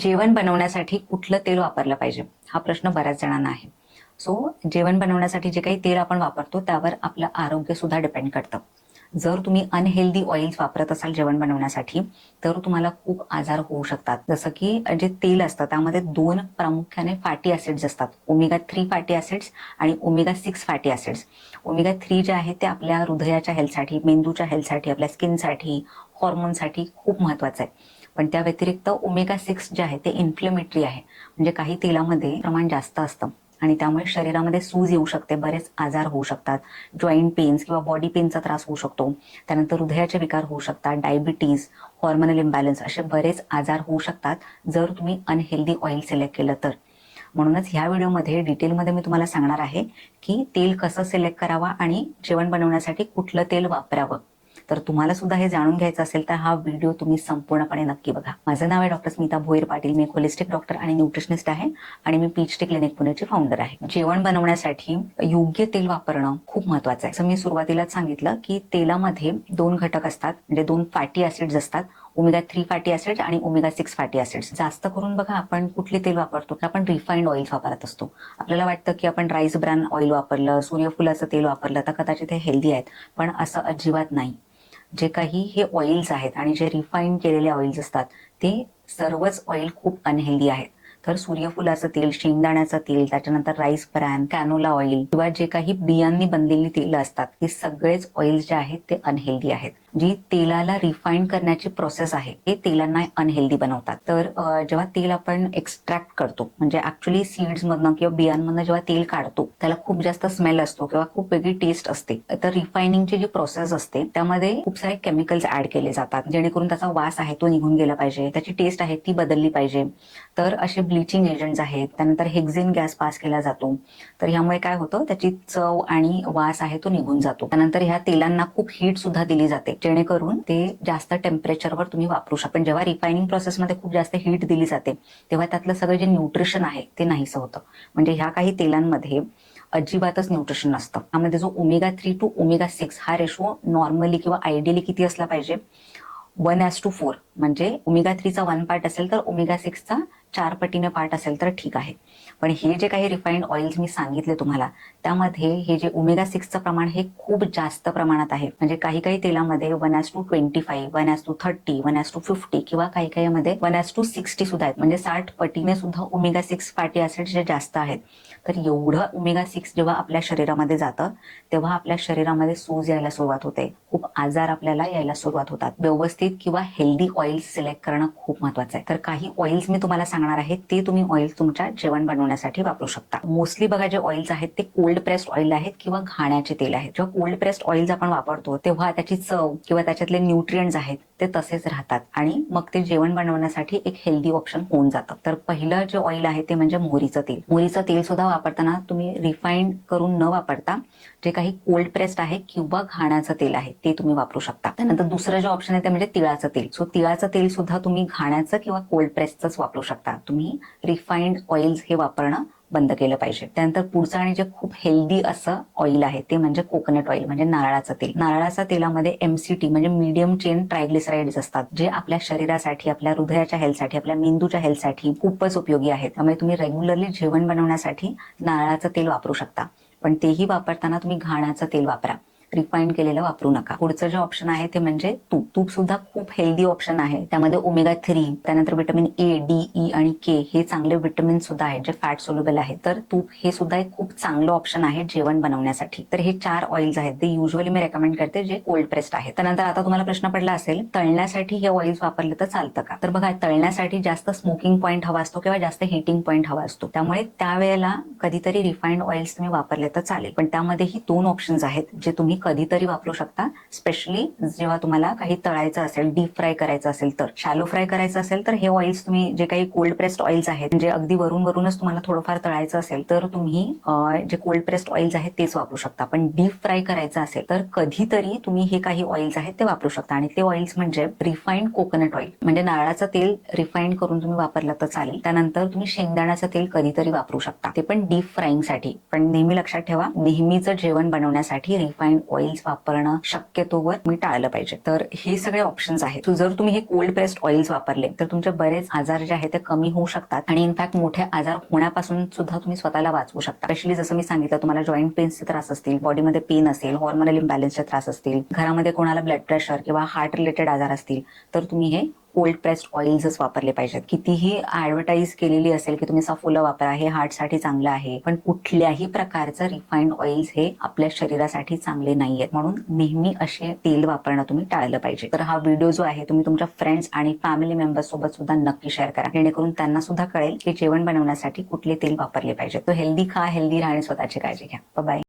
जेवण बनवण्यासाठी कुठलं तेल वापरलं पाहिजे? हा प्रश्न बऱ्याच जणांना आहे. सो जेवण बनवण्यासाठी जे काही तेल आपण वापरतो त्यावर आपलं आरोग्य सुद्धा डिपेंड करतं. जर तुम्ही अनहेल्दी ऑइल्स वापरत असाल जेवण बनवण्यासाठी तर तुम्हाला खूप आजार होऊ शकतात. जसं की जे तेल असतं त्यामध्ये दोन प्रामुख्याने फॅटी ऍसिड्स असतात. ओमेगा थ्री फॅटी ऍसिड्स आणि omega six fatty acids omega three जे आहे ते आपल्या हृदयाच्या हेल्थसाठी मेंदूच्या हेल्थसाठी आपल्या स्किनसाठी हॉर्मोनसाठी खूप महत्वाचं आहे. पण त्या व्यतिरिक्त ओमेगा सिक्स जे आहे ते इन्फ्लेमेटरी आहे. म्हणजे काही तेलामध्ये प्रमाण जास्त असतं आणि त्यामुळे शरीरामध्ये सूज येऊ शकते बरेच आजार होऊ शकतात. जॉईंट पेन्स किंवा बॉडी पेनचा त्रास होऊ शकतो. त्यानंतर हृदयाचे विकार होऊ शकतात डायबिटीज हॉर्मोनल इम्बॅलन्स असे बरेच आजार होऊ शकतात जर तुम्ही अनहेल्दी ऑइल सिलेक्ट केलं तर. म्हणूनच ह्या व्हिडिओमध्ये डिटेलमध्ये मी तुम्हाला सांगणार आहे की तेल कसं सिलेक्ट करावा आणि जेवण बनवण्यासाठी कुठलं तेल वापरावं. तर तुम्हाला सुद्धा हे जाणून घ्यायचं असेल तर हा व्हिडिओ तुम्ही संपूर्णपणे नक्की बघा. माझं नाव आहे डॉक्टर स्मिता भोईर पाटील. मी एक होलिस्टिक डॉक्टर आणि न्यूट्रिशनिस्ट आहे आणि मी पीएचडी क्लिनिक पुण्याची फाउंडर आहे. जेवण बनवण्यासाठी योग्य तेल वापरणं खूप महत्वाचं आहे. असं मी सुरुवातीलाच सांगितलं की तेलामध्ये दोन घटक असतात म्हणजे दोन फॅटी ऍसिड्स असतात ओमेगा थ्री फॅटी ऍसिड आणि ओमेगा सिक्स फॅटी ऍसिड्स जास्त करून बघा आपण कुठले तेल वापरतो? तर आपण रिफाईंड ऑइल वापरत असतो. आपल्याला वाटतं की आपण राईस ब्रॅन ऑइल वापरलं सूर्यफुलाचं तेल वापरलं तर कदाचित हे हेल्दी आहेत पण असं अजिबात नाही. जे काही हे ऑइल्स आहेत आणि जे रिफाईन केलेले ऑइल्स असतात ते सर्वच ऑइल खूप अनहेल्दी आहेत. तर सूर्यफुलाचं तेल शेंगदाण्याचं तेल त्याच्यानंतर राईस ब्रॅन कॅनोला ऑइल किंवा जे काही बियांनी बनलेली तेल असतात हे सगळेच ऑइल जे आहेत ते अनहेल्दी आहेत. जी तेलाला रिफाईन करण्याची प्रोसेस आहे ते तेलांना अनहेल्दी बनवतात. तर जेव्हा तेल आपण एक्स्ट्रॅक्ट करतो म्हणजे ऍक्च्युली सीड्स मधनं किंवा बियांमधनं जेव्हा तेल काढतो त्याला खूप जास्त स्मेल असतो किंवा खूप वेगळी टेस्ट असते. तर रिफायनिंगची जी प्रोसेस असते त्यामध्ये खूप सारे केमिकल्स ऍड केले जातात जेणेकरून त्याचा वास आहे तो निघून गेला पाहिजे त्याची टेस्ट आहे ती बदलली पाहिजे. तर असे ब्लिचिंग एजंट्स आहेत त्यानंतर हेक्झिन गॅस पास केला जातो. तर ह्यामुळे काय होतं त्याची चव आणि वास आहे तो निघून जातो. त्यानंतर ह्या तेलांना खूप हीट सुद्धा दिली जाते. जेणेकरून ते जास्त टेम्परेचरवर तुम्ही वापरू शकता. पण जेव्हा रिफायनिंग प्रोसेसमध्ये खूप जास्त हीट दिली जाते तेव्हा त्यातलं सगळं जे न्यूट्रिशन आहे ते नाहीसं होतं. म्हणजे ह्या काही तेलांमध्ये अजिबातच न्यूट्रिशन नसतं. त्यामध्ये जो omega three to omega six हा रेशो नॉर्मली किंवा आयडियली किती असला पाहिजे? वन ॲज टू फोर म्हणजे ओमेगा थ्रीचा वन पार्ट असेल तर ओमेगा सिक्सचा चार पटीने पार्ट असेल तर ठीक आहे. पण हे जे काही रिफाईंड ऑइल्स मी सांगितले तुम्हाला त्यामध्ये हे जे ओमेगा सिक्सचं प्रमाण हे खूप जास्त प्रमाणात आहे. म्हणजे काही काही तेलामध्ये one as to twenty five one as to thirty one as to fifty किंवा काही काही मध्ये वन ॲज टू सिक्स्टी सुद्धा आहेत. म्हणजे साठ पटीने सुद्धा ओमेगा सिक्स फॅटी ऍसिड जे जास्त आहेत. तर एवढं ओमेगा सिक्स जेव्हा आपल्या शरीरामध्ये जातं तेव्हा आपल्या शरीरामध्ये सूज यायला सुरुवात होते. खूप आजार आपल्याला यायला सुरुवात होतात. व्यवस्थित किंवा हेल्दी ऑइल्स सिलेक्ट करणं खूप महत्वाचं आहे. तर काही ऑइल्स मी तुम्हाला सांगणार आहे ते तुम्ही ऑइल तुमच्या जेवण बनवण्यासाठी वापरू शकता. मोस्टली बघा जे ऑइल्स आहेत ते कोल्ड प्रेस्ड ऑइल आहेत किंवा घाण्याचे तेल आहेत. जेव्हा कोल्ड प्रेस्ड ऑइल्स आपण वापरतो तेव्हा त्याची चव किंवा त्याच्यातले न्यूट्रियंट्स आहेत ते तसेच राहतात. आणि मग ते जेवण बनवण्यासाठी एक हेल्दी ऑप्शन होऊन जातं. तर पहिलं जे ऑइल आहे ते म्हणजे मोहरीचं तेल. मोहरीचं तेल सुद्धा वापरताना तुम्ही रिफाईंड करून न वापरता जे काही कोल्ड प्रेस्ड आहे किंवा घाण्याचं तेल आहे ते तुम्ही वापरू शकता. त्यानंतर दुसरं जे ऑप्शन आहे ते म्हणजे तिळाचं तेल. सो तिळाचं तेल सुद्धा तुम्ही घाण्याचं किंवा कोल्ड प्रेसचंच वापरू शकता. तुम्ही रिफाईंड ऑइल्स हे वापरणं बंद केलं पाहिजे. त्यानंतर पुढचं आणि जे खूप हेल्दी असं ऑइल आहे ते म्हणजे कोकोनट ऑइल म्हणजे नारळाचं तेल. नारळाच्या तेलामध्ये एमसीटी म्हणजे मीडियम चेन ट्रायग्लिसराइड्स असतात जे आपल्या शरीरासाठी आपल्या हृदयाच्या हेल्थसाठी आपल्या मेंदूच्या हेल्थसाठी खूपच उपयोगी आहेत. त्यामुळे तुम्ही रेग्युलरली जेवण बनवण्यासाठी नारळाचं तेल वापरू शकता. पण तेही वापरताना तुम्ही घाणाचं तेल वापरा. रिफाईंड केलेलं वापरू नका. पुढचं जे ऑप्शन आहे ते म्हणजे तूप. तूप सुद्धा खूप हेल्दी ऑप्शन आहे. त्यामध्ये ओमेगा थ्री त्यानंतर विटामिन ए डी ई आणि के हे चांगले विटामिन सुद्धा आहेत जे फॅट सोल्युबल आहेत. तर तूप हे सुद्धा एक खूप चांगलं ऑप्शन आहे जेवण बनवण्यासाठी. तर हे चार ऑइल्स आहेत. ते युजली मी रेकमेंड करते जे कोल्ड प्रेस्ड आहेत. त्यानंतर आता तुम्हाला प्रश्न पडला असेल तळण्यासाठी हे ऑइल्स वापरले तर चालतं का? तर बघा तळण्यासाठी जास्त स्मोकिंग पॉईंट हवा असतो किंवा जास्त हिटिंग पॉईंट हवा असतो. त्यामुळे त्यावेळेला कधीतरी रिफाईंड ऑइल्स तुम्ही वापरले तर चालेल. पण त्यामध्येही दोन ऑप्शन्स आहेत जे तुम्ही कधीतरी वापरू शकता. स्पेशली जेव्हा तुम्हाला काही तळायचं असेल डीप फ्राय करायचं असेल तर शॅलो फ्राय करायचं असेल तर हे ऑइल्स तुम्ही जे काही कोल्ड प्रेस्ड ऑइल्स आहेत म्हणजे अगदी वरून वरूनच तुम्हाला थोडंफार तळायचं असेल तर तुम्ही जे कोल्ड प्रेस्ड ऑइल्स आहेत तेच वापरू शकता. पण डीप फ्राय करायचं असेल तर कधीतरी तुम्ही हे काही ऑइल्स आहेत ते वापरू शकता. आणि ते ऑइल्स म्हणजे रिफाईंड कोकोनट ऑइल म्हणजे नारळाचं तेल रिफाईंड करून तुम्ही वापरलं तर चालेल. त्यानंतर तुम्ही शेंगदाण्याचं तेल कधीतरी वापरू शकता. ते पण डीप फ्राईंगसाठी पण नेहमी लक्षात ठेवा नेहमीचं जेवण बनवण्यासाठी रिफाईंड ऑइल्स वापरणं शक्यतोवर मी टाळलं पाहिजे. तर हे सगळे ऑप्शन्स आहेत. जर तुम्ही हे कोल्ड प्रेस्ड ऑइल्स वापरले तर तुमचे बरेच आजार जे आहेत ते कमी होऊ शकतात आणि इनफॅक्ट मोठे आजार होण्यापासून सुद्धा तुम्ही स्वतःला वाचवू शकता. स्पेशली जसं मी सांगितलं तुम्हाला जॉईंट पेन्सचे त्रास असतील बॉडीमध्ये पेन असेल हॉर्मोनल इम्बॅलन्सचे त्रास असतील घरामध्ये कोणाला ब्लड प्रेशर किंवा हार्ट रिलेटेड आजार असतील तर तुम्ही हे कोल्ड प्रेस्ड ऑइल्सच वापरले पाहिजेत. कितीही ऍडव्हर्टाईज केलेली असेल की तुम्ही सफोला वापरा हे हार्टसाठी चांगलं आहे पण कुठल्याही प्रकारचं रिफाईंड ऑइल्स हे आपल्या शरीरासाठी चांगले नाहीयेत. म्हणून नेहमी असे तेल वापरणं तुम्ही टाळलं पाहिजे. तर हा व्हिडिओ जो आहे तुम्ही तुमच्या फ्रेंड्स आणि फॅमिली मेंबर्स सोबत सुद्धा नक्की शेअर करा. जेणेकरून त्यांना सुद्धा कळेल की जेवण बनवण्यासाठी कुठले तेल वापरले पाहिजे तो हेल्दी खा हेल्दी राहणे स्वतःची काळजी घ्या. बाय